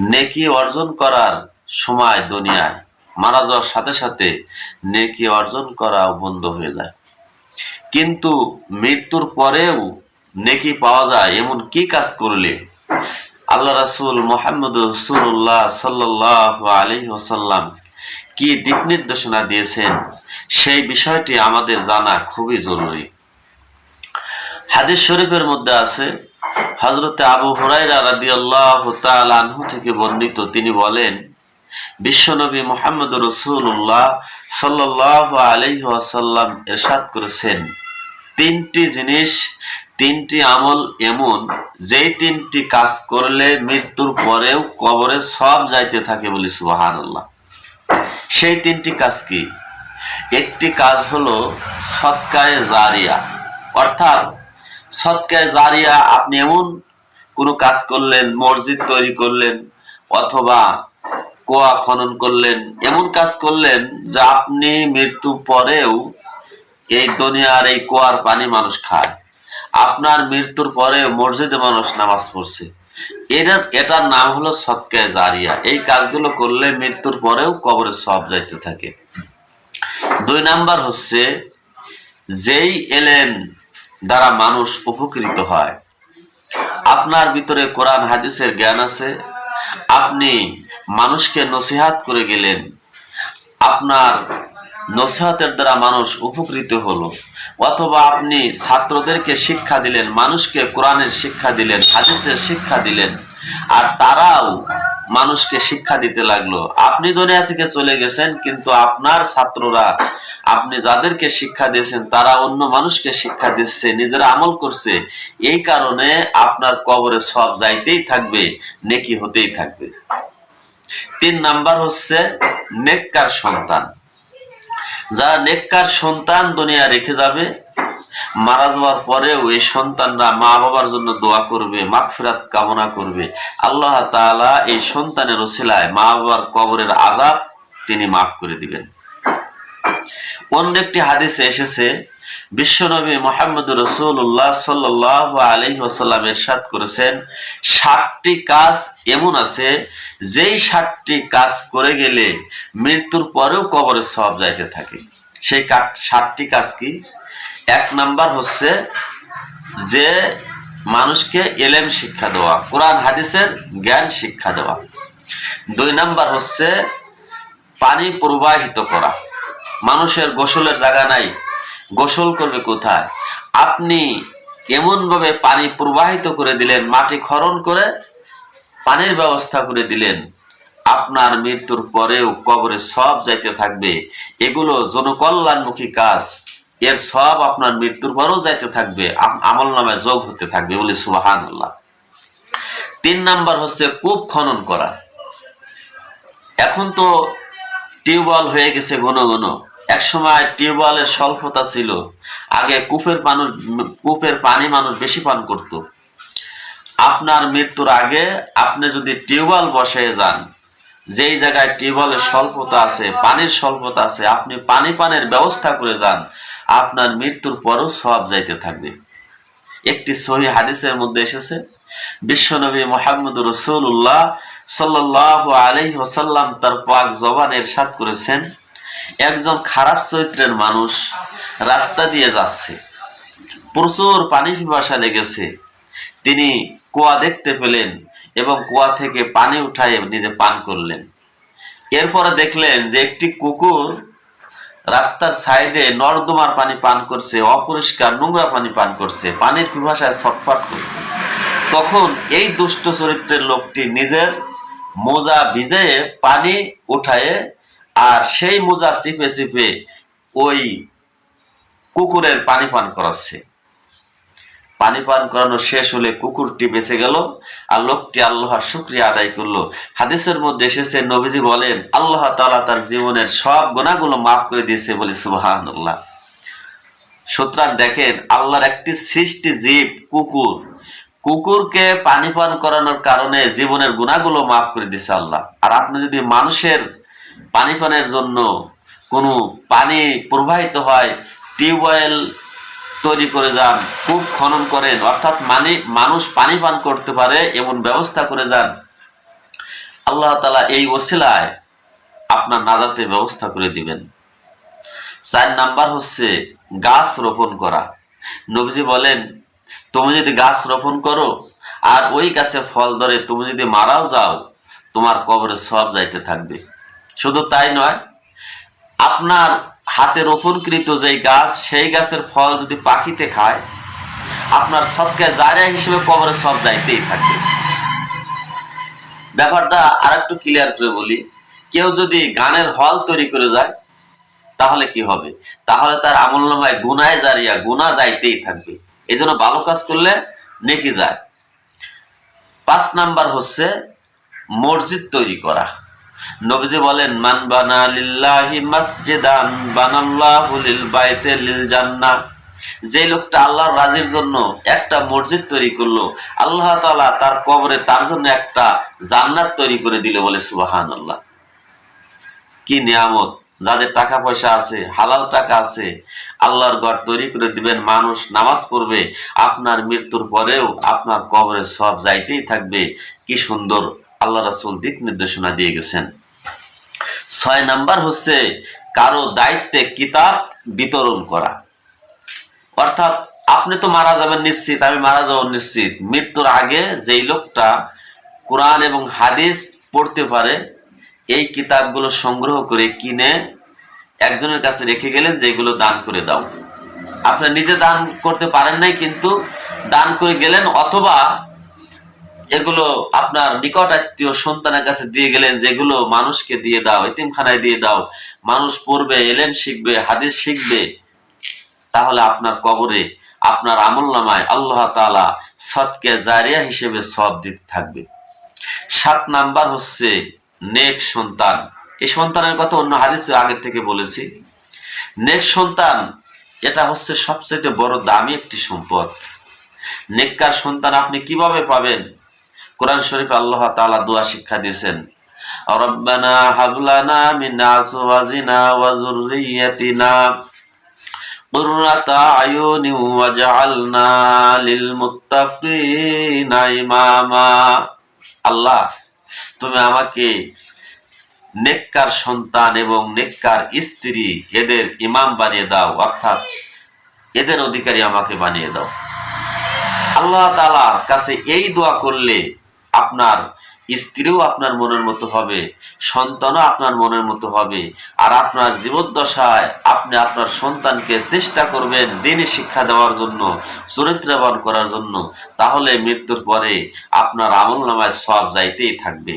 নেকি অর্জন করার সময় দুনিয়ায় মারা যাওয়ার সাথে সাথে নেকি অর্জন করা বন্ধ হয়ে যায়। কিন্তু মৃত্যুর পরেও নেকি পাওয়া যায়, এমন কি কাজ করলে? আল্লাহ রাসুল মোহাম্মদ রসুল্লাহ সাল্লাহ আলী ওসাল্লাম কি দিক নির্দেশনা দিয়েছেন? সেই বিষয়টি আমাদের জানা খুবই জরুরি। হাদিস শরীফের মধ্যে আছে হজরতে আবু হুরাইরা রাদি আল্লাহ আনহু থেকে বর্ণিত, তিনি বলেন, বিশ্বনবী মোহাম্মদ রসুল্লাহ সাল্লাহ আলহি আসাল্লাম এরশাদ করেছেন, তিনটি জিনিস, তিনটি আমল এমন, যেই তিনটি কাজ করলে মৃত্যুর পরেও কবরে সব যাইতে থাকে বলি সুবাহান আল্লাহ সেই তিনটি কাজ কি? একটি কাজ হলো সৎকায় জারিয়া, অর্থাৎ সৎকায় জারিয়া আপনি এমন কোনো কাজ করলেন, মসজিদ তৈরি করলেন, অথবা কোয়া খনন করলেন, এমন কাজ করলেন যা আপনি মৃত্যু পরেও এই দুনিয়ার এই কুয়ার পানি মানুষ খায়। আপনার মৃত্যুর পরে মসজিদে মানুষ নামাজ পড়ছে। এটার এটার নাম হলো সৎকায় জারিয়া। এই কাজগুলো করলে মৃত্যুর পরেও কবরে সব যাইতে থাকে। দুই নাম্বার হচ্ছে, যেই এলেন দ্বারা মানুষ উপকৃত হয়। আপনার ভিতরে কোরআন, হাদিসের জ্ঞান আছে। আপনি মানুষকে নসিহাত করে গেলেন। আপনার নসিহতের দ্বারা মানুষ উপকৃত হলো। অথবা আপনি ছাত্রদেরকে শিক্ষা দিলেন, মানুষকে কোরআনের শিক্ষা দিলেন, হাদিসের শিক্ষা দিলেন। আর তারাও মানুষকে শিক্ষা দিতে লাগল। আপনি দুনিয়া থেকে চলে গেছেন, কিন্তু আপনার ছাত্ররা, আপনি যাদেরকে শিক্ষা দিয়েছেন, তারা অন্য মানুষকে শিক্ষা দিচ্ছে, নিজেরা আমল করছে। এই কারণে আপনার কবরে সব যাইতেই থাকবে, নেকি হতেই থাকবে। তিন নাম্বার হচ্ছে নেককার সন্তান। যারা নেককার সন্তান দুনিয়া রেখে যাবে মারা যাওয়ার পরেও এই সন্তানরা মা বাবার জন্য দোয়া করবে, মাগফিরাত কামনা করবে। আল্লাহ তাআলা এই সন্তানের ওসিলায় মা বাবার কবরের আজাব তিনি মাফ করে দিবেন। অন্য একটি হাদিসে এসেছে বিশ্বনবী মোহাম্মদ রসুল্লাহ সাল্লাহ আলহি আসাল্লাম এরশাদ করেছেন ষাটটি কাজ এমন আছে, যেই ষাটটি কাজ করে গেলে মৃত্যুর পরেও কবরে সব যাইতে থাকে। সেই ষাটটি কাজ কি? এক নাম্বার হচ্ছে যে মানুষকে এলেম শিক্ষা দেওয়া, কোরআন, হাদিসের জ্ঞান শিক্ষা দেওয়া। দুই নাম্বার হচ্ছে পানি প্রবাহিত করা। মানুষের গোসলের জায়গা নাই, গোসল করবে কোথায়? আপনি এমনভাবে পানি প্রবাহিত করে দিলেন, মাটি খরণ করে পানির ব্যবস্থা করে দিলেন, আপনার মৃত্যুর পরেও কবরে সব যাইতে থাকবে। এগুলো জনকল্যাণমুখী কাজ। এর সব আপনার মৃত্যুর পরেও যাইতে থাকবে আমল নামে যোগ হতে থাকবে বলে সুবাহান তিন নাম্বার হচ্ছে কূপ খনন করা। এখন তো টিউবওয়েল হয়ে গেছে ঘন ঘন। একসময় টিউবওয়েলের স্বল্পতা ছিল, আগে কূপের মানুষ, কূপের পানি মানুষ বেশি পান করত। আপনার মৃত্যুর আগে আপনি যদি টিউবওয়েল বসে যান, যেই জায়গায় টিউবওয়েলের স্বল্পতা আছে, পানির স্বল্পতা আছে, আপনি পানি পানের ব্যবস্থা করে যান আপনার মৃত্যুর পরও সব যাইতে থাকবে। একটি সহি হাদিসের মধ্যে এসেছে, বিশ্বনবী মোহাম্মদ রসুল্লাহ সাল্লাহ আলহি ওসাল্লাম তার পাক জবানের সাত করেছেন, একজন খারাপ চরিত্রের মানুষ রাস্তা দিয়ে যাচ্ছে, প্রচুর পানি পিপাসা লেগেছে, তিনি কুয়া দেখতে পেলেন এবং কুয়া থেকে পানি উঠায় নিজে পান করলেন। এরপরে দেখলেন যে একটি কুকুর রাস্তার সাইডে নর্দমার পানি পান করছে, অপরিষ্কার নোংরা পানি পান করছে, পানির পিভাষায় ছটফট করছে। তখন এই দুষ্ট চরিত্রের লোকটি নিজের মোজা ভিজে পানি উঠায় আর সেই মোজা চিপে চিপে ওই কুকুরের পানি পান করাচ্ছে। পানি পান করানো শেষ হলে কুকুরটি বেঁচে গেল আর লোকটি আল্লাহর শুক্রিয়া আদায় করল। হাদিসের মধ্যে এসেছে, নবীজি বলেন, আল্লাহ তালা তার জীবনের সব গোনাগুলো মাফ করে দিয়েছে বলে সুবাহান সুতরাং দেখেন, আল্লাহর একটি সৃষ্টি জীব কুকুর। কুকুরকে পানি পান করানোর কারণে জীবনের গুণাগুলো মাফ করে দিছে আল্লাহ। আর আপনি যদি মানুষের পানি পানের জন্য কোনো পানি প্রবাহিত হয়, টিউবওয়েল তৈরি করে যান, কূপ খনন করেন, অর্থাৎ মানে মানুষ পানি পান করতে পারে এমন ব্যবস্থা করে যান। আল্লাহ তালা এই ওসিলায় আপনার নাজাতে ব্যবস্থা করে দিবেন। চার নাম্বার হচ্ছে গাছ রোপণ করা। নবীজি বলেন, তুমি যদি গাছ রোপণ করো আর ওই গাছে ফল ধরে তুমি যদি মারাও যাও, তোমার কবরে সব যাইতে থাকবে। শুধু তাই নয়, আপনার হাতে রোপণকৃত যে গাছ, সেই গাছের ফল যদি পাখিতে খায়, আপনার সবকে জারিয়া হিসেবে কবরে সব যাইতেই থাকবে ব্যাপারটা আর একটু ক্লিয়ার করে বলি, কেউ যদি গানের হল তৈরি করে যায়, তাহলে কি হবে? তাহলে তার আমল নামায় গুনায় জারিয়া গুণা যাইতেই থাকবে। এই জন্য ভালো কাজ করলে নেকি যায়। পাঁচ নাম্বার হচ্ছে মসজিদ তৈরি করা। নবীজি বলেন, মান বানা লিল্লাহি মাসজিদান, বানাল্লাহু লিল বাইতে লিল জান্নাহ। যে লোকটা আল্লাহর রাজির জন্য একটা মসজিদ তৈরি করল, আল্লাহ তাআলা তার কবরে তার জন্য একটা জান্নাত তৈরি করে দিল বলে সুবহানাল্লাহ। কি নিয়ামত, যাদের টাকা পয়সা আছে, হালাল টাকা আছে, আল্লাহর ঘর তৈরি করে দিবেন, মানুষ নামাজ পড়বে, আপনার মৃত্যুর পরেও আপনার কবরে সব যাইতেই থাকবে। কি সুন্দর আল্লাহ রাসূল দিক নির্দেশনা দিয়ে গেছেন। ছয় নাম্বার হচ্ছে কারও দায়িত্বে কিতাব বিতরণ করা। অর্থাৎ আপনি তো মারা যাবেন নিশ্চিত, আমি মারা যাব নিশ্চিত। মৃত্যুর আগে যেই লোকটা কোরআন এবং হাদিস পড়তে পারে, এই কিতাবগুলো সংগ্রহ করে কিনে একজনের কাছে রেখে গেলেন যেগুলো দান করে দাও। আপনার নিজে দান করতে পারেন নাই, কিন্তু দান করে গেলেন অথবা এগুলো আপনার নিকট আত্মীয় সন্তানের কাছে দিয়ে গেলেন, যেগুলো মানুষকে দিয়ে দাও, এতিমখানায় দিয়ে দাও, মানুষ পড়বে, এলেম শিখবে, হাদিস শিখবে, তাহলে আপনার কবরে, আপনার আমল নামায় আল্লাহ তালা সৎকে জারিয়া হিসেবে সব দিতে থাকবে। সাত নাম্বার হচ্ছে নেক সন্তান। এই সন্তানের কথা অন্য হাদিস আগের থেকে বলেছি। নেক সন্তান, এটা হচ্ছে সবচেয়ে বড় দামি একটি সম্পদ। নেককার সন্তান আপনি কীভাবে পাবেন? কোরআন শরীফ আল্লাহ তাআলা দোয়া শিক্ষা দিয়েছেন আল্লাহ, তুমি আমাকে নেককার সন্তান এবং নেককার স্ত্রী এদের ইমাম বানিয়ে দাও, অর্থাৎ এদের অধিকারী আমাকে বানিয়ে দাও। আল্লাহ তালার কাছে এই দোয়া করলে আপনার স্ত্রীও আপনার মনের মতো হবে, সন্তানও আপনার মনের মতো হবে, আর আপনার জীবদ্দশায় আপনি আপনার সন্তানকে চেষ্টা করবেন দিনই শিক্ষা দেওয়ার জন্য, চরিত্রবান করার জন্য, তাহলে মৃত্যুর পরে আপনার আমল নামায় সব যাইতেই থাকবে।